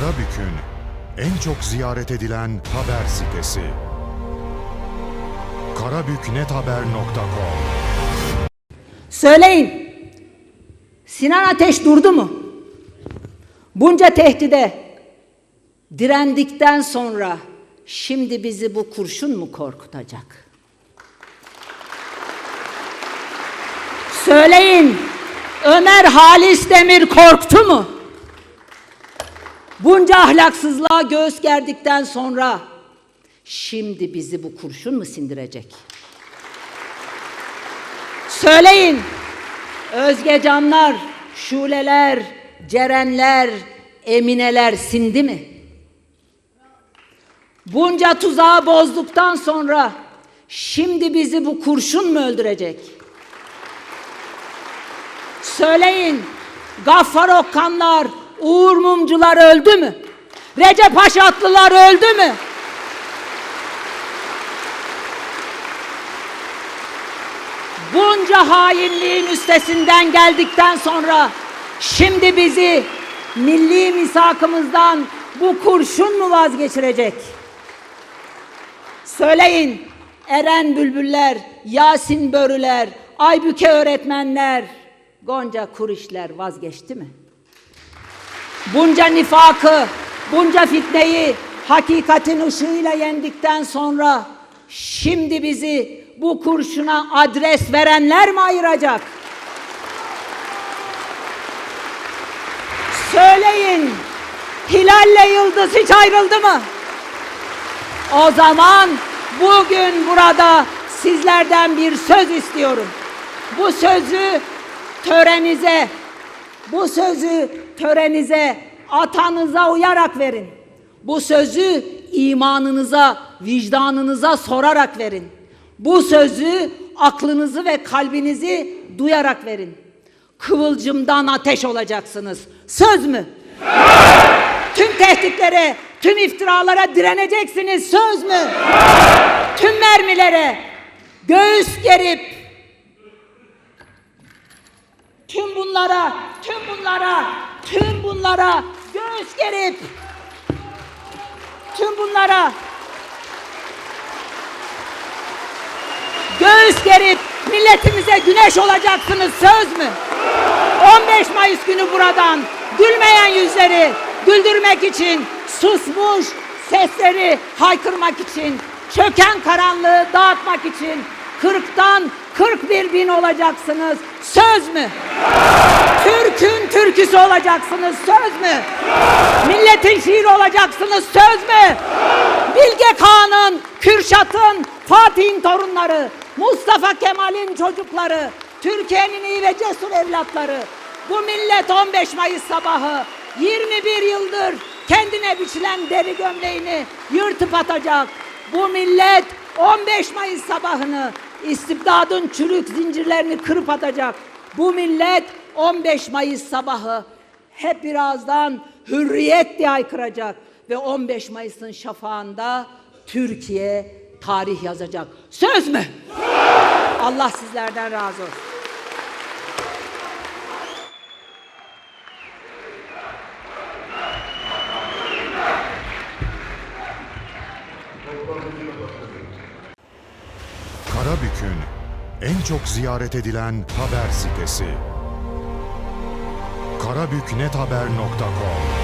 Karabük'ün en çok ziyaret edilen haber sitesi. karabüknethaber.com Söyleyin. Sinan Ateş durdu mu? Bunca tehdide direndikten sonra şimdi bizi bu kurşun mu korkutacak? Söyleyin. Ömer Halis Demir korktu mu? Bunca ahlaksızlığa göğüs gerdikten sonra şimdi bizi bu kurşun mu sindirecek? Söyleyin. Özgecanlar, Şuleler, Cerenler, Emineler sindi mi? Bunca tuzağı bozduktan sonra şimdi bizi bu kurşun mu öldürecek? Söyleyin. Gaffar Okkanlar, Uğur Mumcular öldü mü? Recep Haşatlılar öldü mü? Bunca hainliğin üstesinden geldikten sonra şimdi bizi milli misakımızdan bu kurşun mu vazgeçirecek? Söyleyin Eren Bülbüller, Yasin Börüler, Aybüke öğretmenler, Gonca Kurişler vazgeçti mi? Bunca nifakı, bunca fitneyi hakikatin ışığıyla yendikten sonra şimdi bizi bu kurşuna adres verenler mi ayıracak? Söyleyin, hilalle yıldız hiç ayrıldı mı? O zaman bugün burada sizlerden bir söz istiyorum. Bu sözü törenize, bu sözü törenize, atanıza uyarak verin. Bu sözü imanınıza, vicdanınıza sorarak verin. Bu sözü aklınızı ve kalbinizi duyarak verin. Kıvılcımdan ateş olacaksınız. Söz mü? Tüm tehditlere, tüm iftiralara direneceksiniz. Söz mü? Tüm mermilere göğüs gerip tüm bunlara, tüm bunlara, tüm bunlara göğüs gerip tüm bunlara göğüs gerip milletimize güneş olacaksınız söz mü? 15 Mayıs günü buradan gülmeyen yüzleri güldürmek için susmuş sesleri haykırmak için çöken karanlığı dağıtmak için 40'tan 41 bin olacaksınız söz mü? Türk'ün türküsü olacaksınız söz mü? Milletin şiiri olacaksınız söz mü? Bilge Kağan'ın, Kürşat'ın, Fatih'in torunları, Mustafa Kemal'in çocukları, Türkiye'nin iyi ve cesur evlatları. Bu millet 15 Mayıs sabahı 21 yıldır kendine biçilen deri gömleğini yırtıp atacak. Bu millet 15 Mayıs sabahını istibdadın çürük zincirlerini kırıp atacak. Bu millet 15 Mayıs sabahı hep birazdan hürriyet diye haykıracak ve 15 Mayıs'ın şafağında Türkiye tarih yazacak. Söz mü? Allah sizlerden razı olsun. Karabük'ün en çok ziyaret edilen haber sitesi. karabüknethaber.com